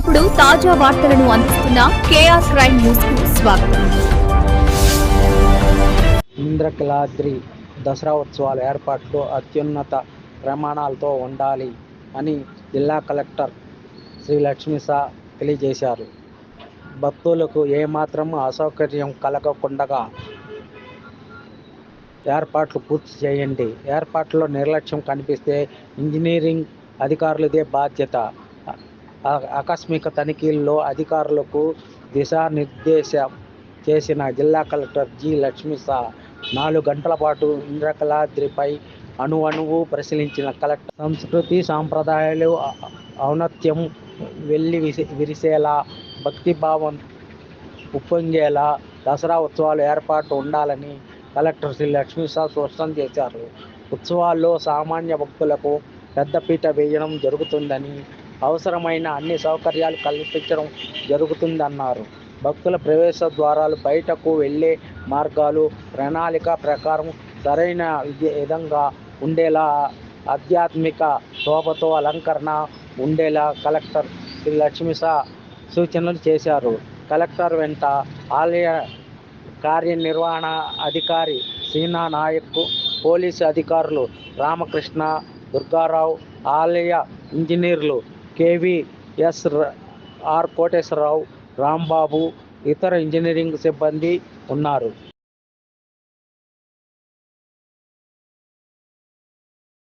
ఎప్పటికప్పుడు తాజా వార్తలను అందిస్తున్న కేఆర్ క్రైమ్ న్యూస్కు స్వాగతం. ఇంద్రకిలాద్రి దసరా ఉత్సవాల ఏర్పాట్లు అత్యున్నత ప్రమాణాలతో ఉండాలి అని జిల్లా కలెక్టర్ శ్రీ లక్ష్మీసా తెలియజేశారు. భక్తులకు ఏమాత్రం అసౌకర్యం కలగకుండా ఏర్పాట్లు పూర్తి చేయండి. ఏర్పాట్లలో నిర్లక్ష్యం కనిపిస్తే ఇంజనీరింగ్ అధికారులదే బాధ్యత. ఆకస్మిక తనిఖీల్లో అధికారులకు దిశానిర్దేశం చేసిన జిల్లా కలెక్టర్ జి లక్ష్మీసా నాలుగు గంటల పాటు ఇంద్రకలాద్రిపై అణు అణువు పరిశీలించిన కలెక్టర్. సంస్కృతి సాంప్రదాయాలు ఔన్నత్యం వెళ్ళి విసి విరిసేలా భక్తిభావం ఉప్పొంగేలా దసరా ఉత్సవాలు ఏర్పాటు ఉండాలని కలెక్టర్ శ్రీ లక్ష్మీసా స్పష్టం చేశారు. ఉత్సవాల్లో సామాన్య భక్తులకు పెద్దపీట వేయడం జరుగుతుందని అవసరమైన అన్ని సౌకర్యాలు కల్పించడం జరుగుతుందన్నారు. భక్తుల ప్రవేశ ద్వారాలు బయటకు వెళ్ళే మార్గాలు ప్రణాళిక ప్రకారం సరైన విధంగా ఉండేలా ఆధ్యాత్మిక శోభతో అలంకరణ ఉండేలా కలెక్టర్ శ్రీ లక్ష్మీసా సూచనలు చేశారు. కలెక్టర్ వెంట ఆలయ కార్యనిర్వహణ అధికారి సీనా నాయక్ పోలీసు అధికారులు రామకృష్ణ దుర్గారావు ఆలయ ఇంజనీర్లు కేవీఎస్ ఆర్ కోటేశ్వరరావు రాంబాబు ఇతర ఇంజనీరింగ్ సిబ్బంది ఉన్నారు.